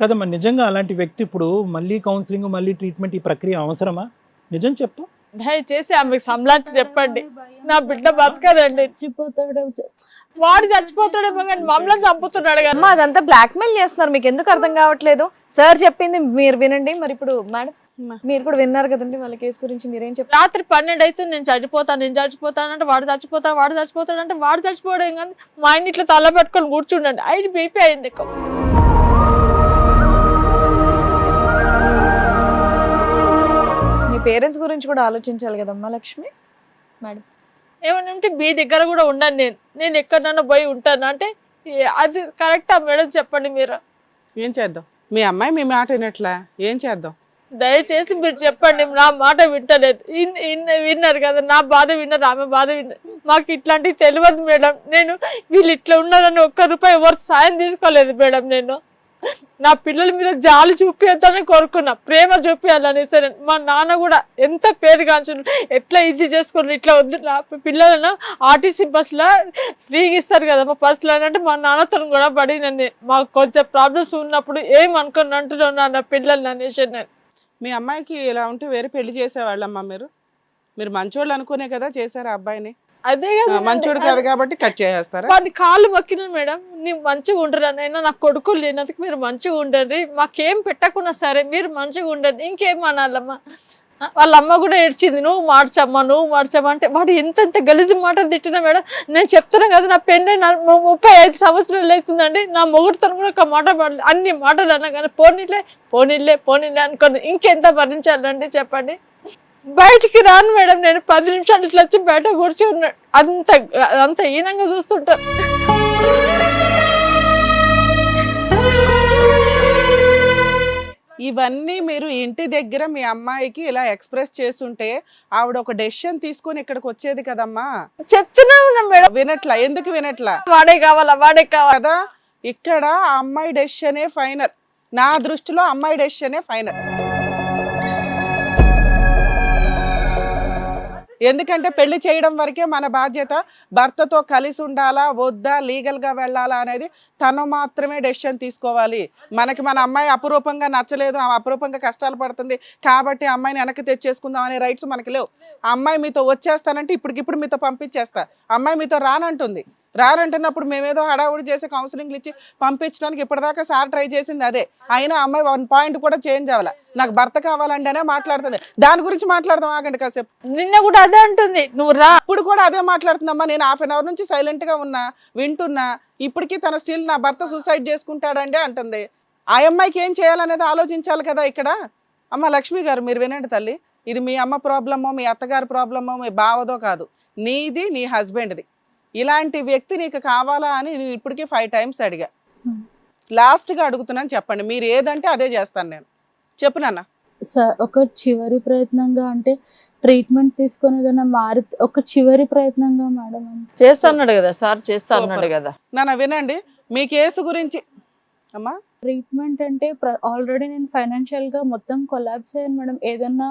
కదమ్మా నిజంగా అలాంటి వ్యక్తి ఇప్పుడు మళ్ళీ కౌన్సిలింగ్ మళ్ళీ ట్రీట్మెంట్ ఈ ప్రక్రియ అవసరమా? నిజం చెప్పు. దయచేసి ఆమెకు సంలాంటి చెప్పండి. నా బిడ్డ బతకదండి. చచ్చిపోతాడు వాడు చచ్చిపోతాడేమో కానీ మమ్మల్ని చంపుతున్నాడు కదా. అమ్మా అదంతా బ్లాక్మెయిల్ చేస్తున్నారు. మీకు ఎందుకు అర్థం కావట్లేదు? సార్ చెప్పింది మీరు వినండి. మరి ఇప్పుడు మేడం మీరు కూడా విన్నారు కదండి వాళ్ళ కేసు గురించి మీరేం చెప్పారు రాత్రి పన్నెండు అయితే నేను చచ్చిపోతాను నేను చచ్చిపోతానంటే వాడు చచ్చిపోతాను వాడు చచ్చిపోతాడంటే వాడు చచ్చిపోవడం కానీ మా ఆయన ఇట్లా తల పెట్టుకొని కూర్చుండండి. ఐదు బీపీ అయింది. పేరెంట్స్ గురించి కూడా ఆలోచించాలి కదమ్మా లక్ష్మి? మేడం. ఏమనంటే మీ దగ్గర కూడా ఉండను నేను. నేను ఎక్కడన్నా పోయి ఉంటాను? అంటే ఏ- అది కరెక్టా మేడం చెప్పండి మీరు? ఏం చేద్దాం? మీ అమ్మాయి మీ మాట వినట్లా? ఏం చేద్దాం? దయచేసి మీరు చెప్పండి నా మాట వింటలేదు. ఇన్- ఇన్- విన్నారు కదా నా బాధ విన్నారు ఆమె బాధ విన్నారు మాకు ఇట్లాంటివి తెలియదు మేడం. నేను వీళ్ళు ఇట్లా ఉన్నారని ఒక్క రూపాయి ఎవరు సాయం తీసుకోలేదు మేడం నేను. నా పిల్లల మీద జాలి చూపించాలని కోరుకున్నా ప్రేమ చూపించాలని సరే. మా నాన్న కూడా ఎంత పేరు కాంచు ఎట్లా ఇది చేసుకుని ఇట్లా వద్దు. నా పిల్లలను ఆర్టీసీ బస్సులో ఫ్రీగా ఇస్తారు కదా మా బస్సులో అంటే మా నాన్నతో కూడా పడి నన్ను మాకు కొంచెం ప్రాబ్లమ్స్ ఉన్నప్పుడు ఏం అనుకుని అంటున్నాను నా పిల్లల్ని అనేసి నేను మీ అమ్మాయికి ఇలా ఉంటే వేరే పెళ్ళి చేసేవాళ్ళమ్మా మీరు? మీరు మంచోళ్ళు అనుకునే కదా చేశారు ఆ అబ్బాయిని. అదే కదా మంచోడు కాదు కాబట్టి కట్ చేసేస్తారా? వాడి కాళ్ళు మొక్కిన మేడం. ನೀವು మంచిగా ఉండరు అయినా నాకు కొడుకులు లేనందుకు మీరు మంచిగా ఉండండి. మాకేం పెట్టకుండా సరే మీరు మంచిగా ఉండండి. ఇంకేం అనాలమ్మా? వాళ్ళ అమ్మ కూడా ఏడ్చింది నువ్వు మార్చమ్మా నువ్వు మార్చమ్మా అంటే వాడు ఎంత ఎంత గలిజి మాట తిట్టినా మేడం. నేను చెప్తున్నా కదా నా పెళ్ళి నా ముప్పై ఐదు సంవత్సరాలు అవుతుందండి. నా మొగుడుతో కూడా ఒక మాట పడలేదు అన్ని మాటలు అన్నా కానీ పోనీలే పోనీలే పోనీలే అనుకోండి. ఇంకెంత భరించాలండి చెప్పండి. బయటికి రాను మేడం నేను పది నిమిషాలు ఇట్లా వచ్చి బయట కూర్చి ఉన్నాడు అంత అంత హీనంగా చూస్తుంటాను ఇవన్నీ మీరు ఇంటి దగ్గర మీ అమ్మాయికి ఇలా ఎక్స్ప్రెస్ చేస్తుంటే ఆవిడ ఒక డెసిషన్ తీసుకొని ఇక్కడికి వచ్చేది కదమ్మా? చెప్తూనే ఉన్నా మేడం. వినట్లా? ఎందుకు వినట్లా? వాడే కావాలా? వాడే కావాలా? కదా ఇక్కడ అమ్మాయి డెసిషనే ఫైనల్. నా దృష్టిలో అమ్మాయి డెసిషనే ఫైనల్. ఎందుకంటే పెళ్ళి చేయడం వరకే మన బాధ్యత భర్తతో కలిసి ఉండాలా వద్దా లీగల్గా వెళ్ళాలా అనేది తను మాత్రమే డెసిషన్ తీసుకోవాలి. మనకి మన అమ్మాయి అపురూపంగా నచ్చలేదు అపురూపంగా కష్టాలు పడుతుంది కాబట్టి అమ్మాయిని వెనక్కి తెచ్చేసుకుందాం అనే రైట్స్ మనకి లేవు. అమ్మాయి మీతో వచ్చేస్తానంటే ఇప్పటికిప్పుడు మీతో పంపించేస్తా. అమ్మాయి మీతో రానంటుంది. రానంటున్నప్పుడు మేమేదో హడావుడి చేసి కౌన్సిలింగ్లు ఇచ్చి పంపించడానికి ఇప్పటిదాకా సార్ ట్రై చేసింది అదే. అయినా అమ్మాయి వన్ పాయింట్ కూడా చేంజ్ అవ్వాల. నాకు భర్త కావాలండి అనే మాట్లాడుతుంది. దాని గురించి మాట్లాడదాం ఆగండి కాసేపు. నిన్న కూడా అదే అంటుంది. నువ్వు రా. ఇప్పుడు కూడా అదే మాట్లాడుతుందమ్మా. నేను హాఫ్ అన్ అవర్ నుంచి సైలెంట్గా ఉన్నా వింటున్నా. ఇప్పటికీ తన స్టిల్ నా భర్త సూసైడ్ చేసుకుంటాడండి అంటుంది. ఆ అమ్మాయికి ఏం చేయాలనేది ఆలోచించాలి కదా ఇక్కడ? అమ్మ లక్ష్మి గారు మీరు వినండి తల్లి. ఇది మీ అమ్మ ప్రాబ్లమో మీ అత్తగారి ప్రాబ్లమో మీ బావదో కాదు. నీది నీ హస్బెండ్ది ఇలాంటి వ్యక్తి నీకు కావాలా అని నేను ఇప్పటికీ ఫైవ్ టైమ్స్ అడిగా Hmm. లాస్ట్గా అడుగుతున్నాను చెప్పండి మీరు ఏదంటే అదే చేస్తాను నేను చెప్పు నాన్న స- ఒక చివరి ప్రయత్నంగా అంటే ట్రీట్మెంట్ తీసుకొని ఏదైనా మారి ఒక చివరి ప్రయత్నంగా మేడం. చేస్తా అన్నాడు కదా సార్ చేస్తా అన్నాడు. కదా నాన్న వినండి మీ కేసు గురించి అమ్మా ట్రీట్మెంట్ అంటే ఆల్రెడీ నేను ఫైనాన్షియల్గా మొత్తం కొలాబ్స్ అయ్యాను మేడం ఏదన్నా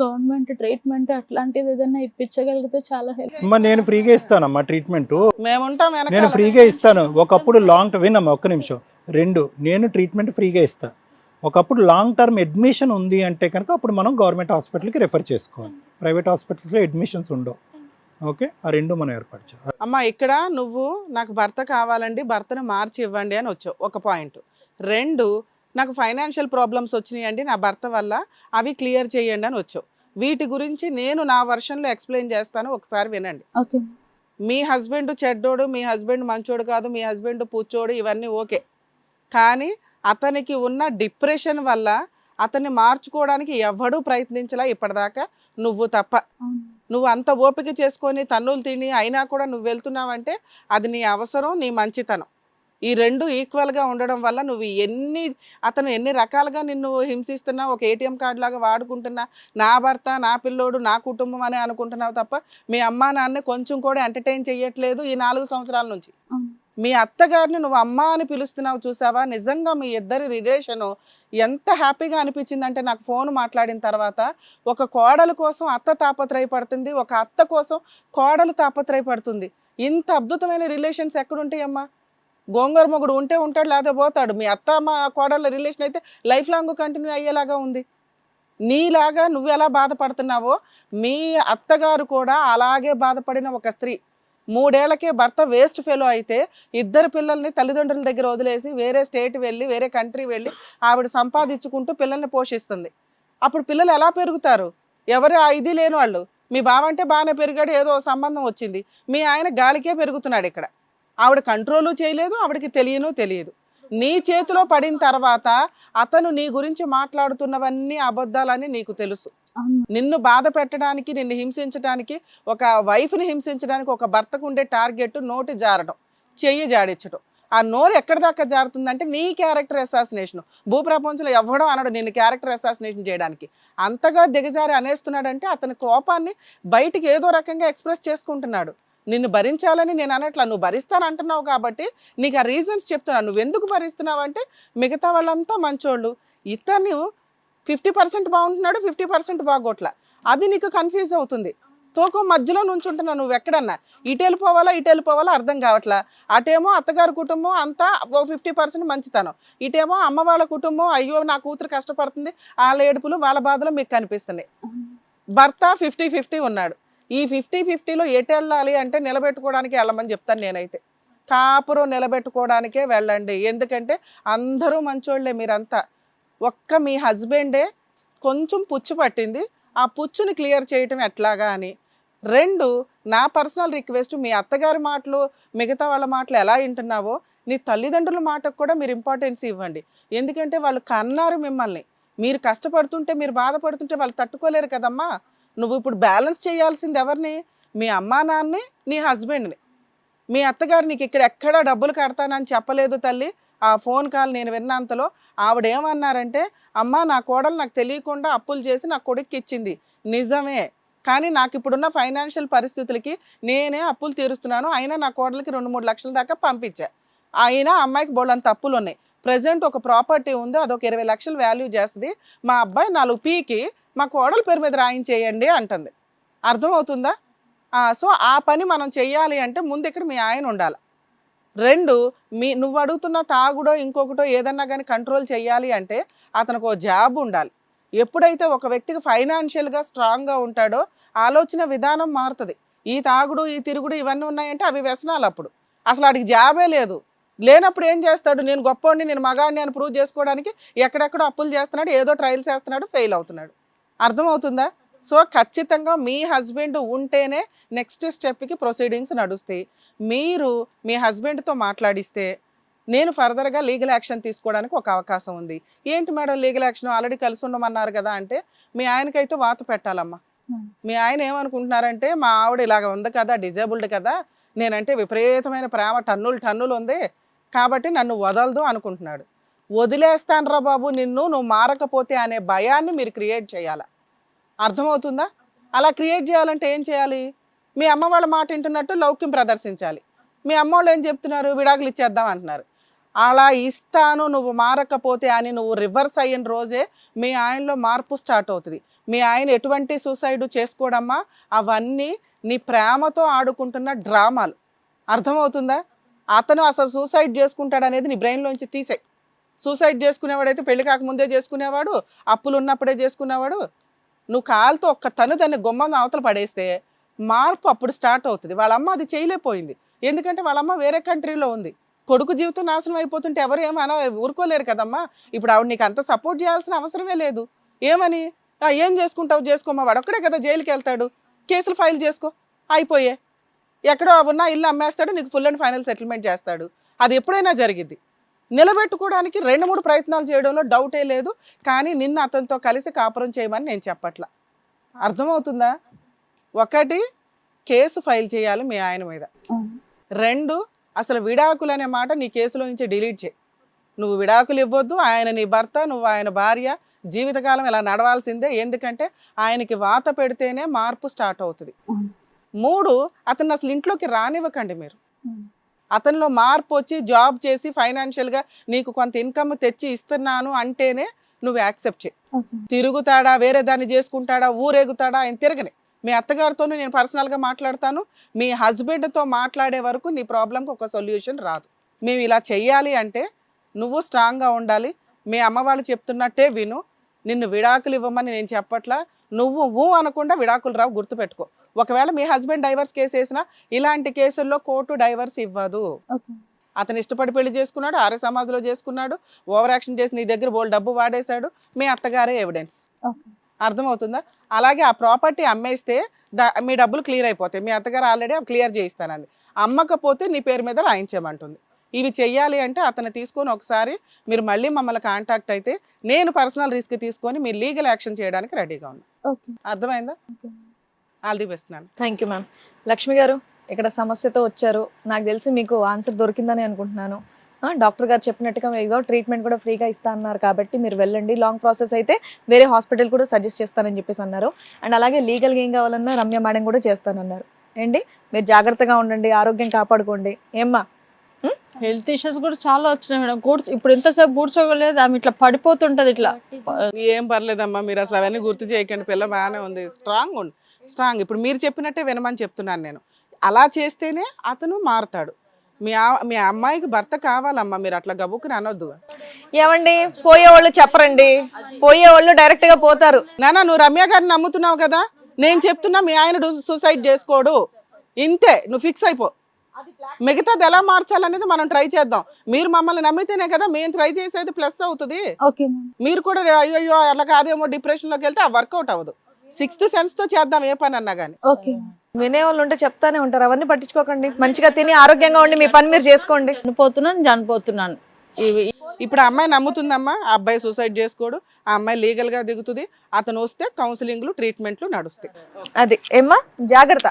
గవర్నమెంట్ ట్రీట్మెంట్ అట్లాంటిది ఏదైనా ఇప్పించగలిగితే చాలా హెల్ప్ అమ్మా నేను ఫ్రీగా ఇస్తానమ్మా ట్రీట్మెంట్. మేముంటాం నేను. ఫ్రీగా ఇస్తాను. ఒకప్పుడు లాంగ్ టర్మ్ వినమ్మా ఒక్క నిమిషం. రెండు నేను ట్రీట్మెంట్ ఫ్రీగా ఇస్తాను ఒకప్పుడు లాంగ్ టర్మ్ అడ్మిషన్ ఉంది అంటే కనుక అప్పుడు మనం గవర్నమెంట్ హాస్పిటల్కి రెఫర్ చేసుకోవాలి. ప్రైవేట్ హాస్పిటల్స్లో అడ్మిషన్స్ ఉండవు. ఓకే? ఆ రెండు మనం ఏర్పాటు చేయాలి. అమ్మా ఇక్కడ నువ్వు నాకు భర్త కావాలండి భర్తను మార్చి ఇవ్వండి అని వచ్చావు. ఒక పాయింట్. రెండు నాకు ఫైనాన్షియల్ ప్రాబ్లమ్స్ వచ్చినాయండి నా భర్త వల్ల అవి క్లియర్ చేయండి అని వచ్చావు. వీటి గురించి నేను నా వర్షన్లో ఎక్స్ప్లెయిన్ చేస్తాను ఒకసారి వినండి. ఓకే. మీ హస్బెండ్ చెడ్డోడు మీ హస్బెండ్ మంచోడు కాదు మీ హస్బెండ్ పూచోడు ఇవన్నీ ఓకే. కానీ అతనికి ఉన్న డిప్రెషన్ వల్ల అతన్ని మార్చుకోవడానికి ఎవడూ ప్రయత్నించలా ఇప్పటిదాకా? నువ్వు తప్ప. నువ్వు అంత ఓపిక చేసుకొని తన్నులు తిని అయినా కూడా నువ్వు వెళ్తున్నావంటే అది నీ అవసరం నీ మంచితనం. ఈ రెండు ఈక్వల్గా ఉండడం వల్ల నువ్వు ఎన్ని అతను ఎన్ని రకాలుగా నిన్ను హింసిస్తున్నా ఒక ఏటీఎం కార్డు లాగా వాడుకుంటున్నా నా భర్త నా పిల్లోడు నా కుటుంబం అని అనుకుంటున్నావు తప్ప మీ అమ్మా నాన్న కొంచెం కూడా ఎంటర్టైన్ చెయ్యట్లేదు ఈ నాలుగు సంవత్సరాల నుంచి. మీ అత్తగారిని నువ్వు అమ్మ అని పిలుస్తున్నావు చూసావా? నిజంగా మీ ఇద్దరి రిలేషను ఎంత హ్యాపీగా అనిపించిందంటే నాకు ఫోన్ మాట్లాడిన తర్వాత ఒక కోడలు కోసం అత్త తాపత్రయపడుతుంది ఒక అత్త కోసం కోడలు తాపత్రయపడుతుంది. ఇంత అద్భుతమైన రిలేషన్స్ ఎక్కడుంటాయమ్మా? గోంగూర మొగుడు ఉంటే ఉంటాడు లేకపోతే పోతాడు. మీ అత్త మా కోడళ్ళ రిలేషన్ అయితే లైఫ్ లాంగ్ కంటిన్యూ అయ్యేలాగా ఉంది. నీలాగా నువ్వు ఎలా బాధపడుతున్నావో మీ అత్తగారు కూడా అలాగే బాధపడిన ఒక స్త్రీ. మూడేళ్ళకే భర్త వేస్ట్ ఫెలో అయితే ఇద్దరు పిల్లల్ని తల్లిదండ్రుల దగ్గర వదిలేసి వేరే స్టేట్ వెళ్ళి వేరే కంట్రీ వెళ్ళి ఆవిడ సంపాదించుకుంటూ పిల్లల్ని పోషిస్తుంది. అప్పుడు పిల్లలు ఎలా పెరుగుతారు? ఎవరు ఆ ఇది లేని వాళ్ళు? మీ బావంటే బాగానే పెరిగాడు ఏదో సంబంధం వచ్చింది. మీ ఆయన గాలికే పెరుగుతున్నాడు ఇక్కడ. ఆవిడ కంట్రోలు చేయలేదు ఆవిడకి తెలియను తెలియదు. నీ చేతిలో పడిన తర్వాత అతను నీ గురించి మాట్లాడుతున్నవన్నీ అబద్ధాలని నీకు తెలుసు. నిన్ను బాధ పెట్టడానికి నిన్ను హింసించడానికి ఒక వైఫ్ని హింసించడానికి ఒక భర్తకు ఉండే టార్గెట్ నోటి జారడం చెయ్యి జాడించడం. ఆ నోరు ఎక్కడి దాకా జారుతుందంటే నీ క్యారెక్టర్ అసాసినేషన్. భూప్రపంచంలో ఎవ్వడం అనడు నిన్ను క్యారెక్టర్ అసాసినేషన్ చేయడానికి. అంతగా దిగజారి అనేస్తున్నాడంటే అతని కోపాన్ని బయటికి ఏదో రకంగా ఎక్స్ప్రెస్ చేసుకుంటున్నాడు. నిన్ను భరించాలని నేను అనట్లా నువ్వు భరిస్తాను అంటున్నావు కాబట్టి నీకు ఆ రీజన్స్ చెప్తున్నాను నువ్వు ఎందుకు భరిస్తున్నావు అంటే మిగతా వాళ్ళంతా మంచోళ్ళు. ఇతను ఫిఫ్టీ పర్సెంట్ బాగుంటున్నాడు ఫిఫ్టీ పర్సెంట్ బాగోట్ల. అది నీకు కన్ఫ్యూజ్ అవుతుంది. తోకం మధ్యలో నుంచుంటున్నావు నువ్వు ఎక్కడన్నా. ఇటు వెళ్ళిపోవాలా ఇటు వెళ్ళిపోవాలా అర్థం కావట్లా. అటేమో అత్తగారి కుటుంబం అంతా ఓ ఫిఫ్టీ పర్సెంట్ మంచితనం. ఇటేమో అమ్మ వాళ్ళ కుటుంబం అయ్యో నా కూతురు కష్టపడుతుంది వాళ్ళ ఏడుపులు వాళ్ళ బాధలు మీకు కనిపిస్తున్నాయి. భర్త ఫిఫ్టీ ఫిఫ్టీ ఉన్నాడు. ఈ ఫిఫ్టీ ఫిఫ్టీలో ఎటు వెళ్ళాలి అంటే నిలబెట్టుకోవడానికి వెళ్ళమని చెప్తాను నేనైతే. కాపురం నిలబెట్టుకోవడానికే వెళ్ళండి. ఎందుకంటే అందరూ మంచోళ్ళే మీరంతా. ఒక్క మీ హస్బెండే కొంచెం పుచ్చు పట్టింది. ఆ పుచ్చుని క్లియర్ చేయటం ఎట్లాగా అని. రెండు నా పర్సనల్ రిక్వెస్ట్ మీ అత్తగారి మాటలు మిగతా వాళ్ళ మాటలు ఎలా వింటున్నావో నీ తల్లిదండ్రుల మాటకు కూడా మీరు ఇంపార్టెన్స్ ఇవ్వండి. ఎందుకంటే వాళ్ళు కన్నారు మిమ్మల్ని. మీరు కష్టపడుతుంటే మీరు బాధపడుతుంటే వాళ్ళు తట్టుకోలేరు కదమ్మా. నువ్వు ఇప్పుడు బ్యాలెన్స్ చేయాల్సింది ఎవరిని? మీ అమ్మా నాన్నని నీ హస్బెండ్ని. మీ అత్తగారు నీకు ఇక్కడ ఎక్కడా డబ్బులు కడతానని చెప్పలేదు తల్లి. ఆ ఫోన్ కాల్ నేను విన్నంతలో ఆవిడ ఏమన్నారంటే అమ్మా నా కోడలు నాకు తెలియకుండా అప్పులు చేసి నా కొడుక్కి ఇచ్చింది. నిజమే. కానీ నాకు ఇప్పుడున్న ఫైనాన్షియల్ పరిస్థితులకి నేనే అప్పులు తీరుస్తున్నాను. అయినా నా కోడలికి రెండు మూడు లక్షల దాకా పంపించా. అయినా అమ్మాయికి బోళ్ళంత అప్పులు ఉన్నాయి ప్రజెంట్ ఒక ప్రాపర్టీ ఉంది. అదొక ఇరవై లక్షలు వాల్యూ చేస్తుంది. మా అబ్బాయి నాలుగు పీకి మా కోడల పేరు మీద రాయించేయండి అంటుంది. అర్థమవుతుందా? సో ఆ పని మనం చెయ్యాలి అంటే ముందు ఇక్కడ మీ ఆయన ఉండాలి. రెండు మీ నువ్వు అడుగుతున్న తాగుడో ఇంకొకటో ఏదన్నా కానీ కంట్రోల్ చేయాలి అంటే అతనికి ఓ జాబ్ ఉండాలి. ఎప్పుడైతే ఒక వ్యక్తికి ఫైనాన్షియల్గా స్ట్రాంగ్గా ఉంటాడో ఆలోచన విధానం మారుతుంది. ఈ తాగుడు ఈ తిరుగుడు ఇవన్నీ ఉన్నాయంటే అవి వ్యసనాలు అప్పుడు. అసలు వాడికి జాబే లేదు. లేనప్పుడు ఏం చేస్తాడు? నేను గొప్పవాడిని నేను మగాడిని అని ప్రూవ్ చేసుకోవడానికి ఎక్కడెక్కడో అప్పులు చేస్తున్నాడు ఏదో ట్రయల్స్ చేస్తున్నాడు ఫెయిల్ అవుతున్నాడు. అర్థమవుతుందా? సో ఖచ్చితంగా మీ హస్బెండ్ ఉంటేనే నెక్స్ట్ స్టెప్కి ప్రొసీడింగ్స్ నడుస్తాయి. మీరు మీ హస్బెండ్తో మాట్లాడిస్తే నేను ఫర్దర్గా లీగల్ యాక్షన్ తీసుకోవడానికి ఒక అవకాశం ఉంది. ఏంటి మేడం లీగల్ యాక్షన్? ఆల్రెడీ కలిసి ఉండమన్నారు కదా అంటే మీ ఆయనకైతే వాత పెట్టాలమ్మా. మీ ఆయన ఏమనుకుంటున్నారంటే మా ఆవిడ ఇలాగ ఉంది కదా డిజేబుల్డ్ కదా నేనంటే విపరీతమైన ప్రేమ టన్నులు టన్నులు ఉంది కాబట్టి నన్ను వదలదు అనుకుంటున్నాడు. వదిలేస్తానురా బాబు నిన్ను నువ్వు మారకపోతే అనే భయాన్ని మీరు క్రియేట్ చేయాలి? అర్థమవుతుందా? అలా క్రియేట్ చేయాలంటే ఏం చేయాలి? మీ అమ్మ వాళ్ళ మాట వింటున్నట్టు లౌక్యం ప్రదర్శించాలి. మీ అమ్మ వాళ్ళు ఏం చెప్తున్నారు? విడాకులు ఇచ్చేద్దాం అంటున్నారు. అలా ఇస్తాను నువ్వు మారకపోతే అని నువ్వు రివర్స్ అయిన రోజే మీ ఆయనలో మార్పు స్టార్ట్ అవుతుంది. మీ ఆయన ఎటువంటి సూసైడ్ చేసుకోవడమ్మా అవన్నీ నీ ప్రేమతో ఆడుకుంటున్న డ్రామాలు. అర్థమవుతుందా? అతను అసలు సూసైడ్ చేసుకుంటాడనేది నీ బ్రెయిన్లోంచి తీసేయి. సూసైడ్ చేసుకునేవాడైతే పెళ్ళి కాకముందే చేసుకునేవాడు అప్పులు ఉన్నప్పుడే చేసుకునేవాడు. నువ్వు కాలుతో ఒక్క తను దాన్ని గొమ్మను అవతల పడేస్తే మార్పు అప్పుడు స్టార్ట్ అవుతుంది. వాళ్ళమ్మ అది చేయలేకపోయింది. ఎందుకంటే వాళ్ళమ్మ వేరే కంట్రీలో ఉంది. కొడుకు జీవితం నాశనం అయిపోతుంటే ఎవరు ఏమన్నా ఊరుకోలేరు కదమ్మా. ఇప్పుడు ఆవిడ నీకు అంత సపోర్ట్ చేయాల్సిన అవసరమే లేదు. ఏమని? ఏం చేసుకుంటావు? చేసుకోమా వాడు ఒక్కడే కదా జైలుకి వెళ్తాడు. కేసులు ఫైల్ చేసుకో. అయిపోయే. ఎక్కడో ఉన్న ఇల్లు అమ్మేస్తాడు. నీకు ఫుల్ అండ్ ఫైనల్ సెటిల్మెంట్ చేస్తాడు. అది ఎప్పుడైనా జరిగింది నిలబెట్టుకోవడానికి రెండు మూడు ప్రయత్నాలు చేయడంలో డౌటే లేదు. కానీ నిన్ను అతనితో కలిసి కాపురం చేయమని నేను చెప్పట్లా. అర్థమవుతుందా? ఒకటి కేసు ఫైల్ చేయాలి మీ ఆయన మీద. రెండు అసలు విడాకులు అనే మాట నీ కేసులో నుంచి డిలీట్ చేయి. నువ్వు విడాకులు ఇవ్వద్దు ఆయన నీ భర్త నువ్వు ఆయన భార్య జీవితకాలం ఇలా నడవాల్సిందే. ఎందుకంటే ఆయనకి వాత పెడితేనే మార్పు స్టార్ట్ అవుతుంది. మూడు అతను అసలు ఇంట్లోకి రానివ్వకండి మీరు. అతనిలో మార్పు వచ్చి జాబ్ చేసి ఫైనాన్షియల్గా నీకు కొంత ఇన్కమ్ తెచ్చి ఇస్తున్నాను అంటేనే నువ్వు యాక్సెప్ట్ చేయి. తిరుగుతాడా వేరే దాన్ని చేసుకుంటాడా ఊరేగుతాడా ఆయన తిరగని. మీ అత్తగారితోనే నేను పర్సనల్గా మాట్లాడతాను. మీ హస్బెండ్తో మాట్లాడే వరకు నీ ప్రాబ్లంకి ఒక సొల్యూషన్ రాదు. మేము ఇలా చెయ్యాలి అంటే నువ్వు స్ట్రాంగ్గా ఉండాలి. మీ అమ్మ వాళ్ళు చెప్తున్నట్టే విను. నిన్ను విడాకులు ఇవ్వమని నేను చెప్పట్లా. నువ్వు ఊ అనకుండా విడాకులు రావు గుర్తుపెట్టుకో. ఒకవేళ మీ హస్బెండ్ డైవర్స్ కేసు వేసినా ఇలాంటి కేసుల్లో కోర్టు డైవర్స్ ఇవ్వదు. అతను ఇష్టపడి పెళ్ళి చేసుకున్నాడు ఆర్య సమాధిలో చేసుకున్నాడు ఓవర్ యాక్షన్ చేసి నీ దగ్గర బోల్ డబ్బు వాడేశాడు మీ అత్తగారే ఎవిడెన్స్. అర్థమవుతుందా? అలాగే ఆ ప్రాపర్టీ అమ్మేస్తే మీ డబ్బులు క్లియర్ అయిపోతాయి. మీ అత్తగారు ఆల్రెడీ క్లియర్ చేయిస్తానంది. అమ్మకపోతే నీ పేరు మీద రాయించమంటుంది ఇవి చెయ్యాలి అంటే అతను తీసుకొని ఒకసారి మీరు మళ్ళీ మమ్మల్ని కాంటాక్ట్ అయితే నేను పర్సనల్ రిస్క్ తీసుకొని మీరు లీగల్ యాక్షన్ చేయడానికి రెడీగా ఉన్నా. ఓకే. అర్థమైందా? ఆల్ ది బెస్ట్ నాన్న thank you ma'am Lakshmi garu ఇక్కడ సమస్యతో వచ్చారు? నాకు తెలిసి మీకు ఆన్సర్ దొరికిందని అనుకుంటున్నాను. ఆ, డాక్టర్ గారు చెప్పినట్టుగా ఏదో ట్రీట్మెంట్ కూడా ఫ్రీగా ఇస్తా అన్నారు కాబట్టి మీరు వెళ్ళండి. లాంగ్ ప్రాసెస్ అయితే వేరే హాస్పిటల్ కూడా సజెస్ట్ చేస్తానని చెప్పేసి అన్నారు. అండ్ అలాగే లీగల్గా ఏం కావాలన్నా రమ్య మేడం కూడా చేస్తానన్నారు. ఏంటి? మీరు జాగ్రత్తగా ఉండండి ఆరోగ్యం కాపాడుకోండి. ఏమ్మా? హెల్త్ ఇష్యూస్ కూడా చాలా వచ్చినాయి మేడం. కూర్చో ఇప్పుడు ఎంతసేపు కూర్చోగలేదు ఆమె ఇట్లా పడిపోతుంటది ఇట్లా. ఏం పర్లేదమ్మా మీరు అసలు అవన్నీ గుర్తు చేయకండి. పిల్ల బాగానే ఉంది. స్ట్రాంగ్ ఉండు. స్ట్రాంగ్. ఇప్పుడు మీరు చెప్పినట్టే వినమని చెప్తున్నాను నేను. అలా చేస్తేనే అతను మారుతాడు. మీ మీ అమ్మాయికి భర్త కావాలమ్మా మీరు అట్లా గబుక్కుని అనొద్దు. ఏమండి? పోయే వాళ్ళు చెప్పరండి. పోయే వాళ్ళు డైరెక్ట్గా పోతారు. నానా నువ్వు రమ్య గారిని నమ్ముతున్నావు కదా? నేను చెప్తున్నా మీ ఆయన సూసైడ్ చేసుకోడు. ఇంతే నువ్వు ఫిక్స్ అయిపో. మిగతాది ఎలా మార్చాలనేది మనం ట్రై చేద్దాం. మీరు మమ్మల్ని నమ్మితేనే కదా మేము ట్రై చేసేది ప్లస్ అవుతుంది. మీరు కూడా అయ్యో అట్లా కాదేమో డిప్రెషన్లోకి వెళ్తే ఆ వర్కౌట్ అవ్వదు. సిక్స్త్ సెన్స్తో చేద్దాం ఏ పని అన్నా కానీ ఓకే. వినే వాళ్ళు ఉంటే చెప్తానే ఉంటారు అవన్నీ పట్టించుకోకండి. మంచిగా తిని ఆరోగ్యంగా ఉండి మీ పని మీరు చేసుకోండి. చనిపోతున్నాను చనిపోతున్నాను. ఇవి ఇప్పుడు ఆ అమ్మాయి నమ్ముతుందమ్మా ఆ అబ్బాయి సూసైడ్ చేసుకోడు ఆ అమ్మాయి లీగల్గా దిగుతుంది అతను వస్తే కౌన్సిలింగ్లు ట్రీట్మెంట్లు నడుస్తాయి. అది ఏమ్మా? జాగ్రత్త.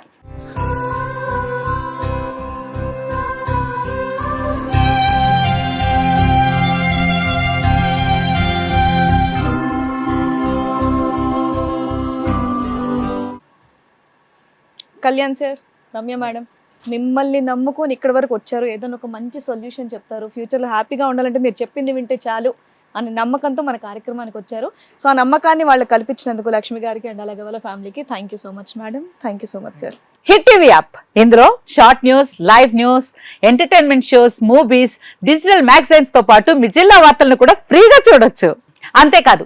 కళ్యాణ్ సార్ రమ్య మేడం మిమ్మల్ని నమ్ముకొని ఇక్కడ వరకు వచ్చారు. ఏదైనా ఒక మంచి సొల్యూషన్ చెప్తారు. ఫ్యూచర్లో హ్యాపీగా ఉండాలంటే మీరు చెప్పింది వింటే చాలు అనే నమ్మకంతో మన కార్యక్రమానికి వచ్చారు. సో ఆ నమ్మకాన్ని వాళ్ళు కల్పించినందుకు లక్ష్మి గారికి అండ్ అలాగే వాళ్ళ ఫ్యామిలీకి thank you so much madam thank you so much sir hit TV app. ఇందులో short news live news entertainment shows movies digital మ్యాగజైన్స్తో పాటు మీ జిల్లా వార్తలను కూడా ఫ్రీగా చూడొచ్చు. అంతేకాదు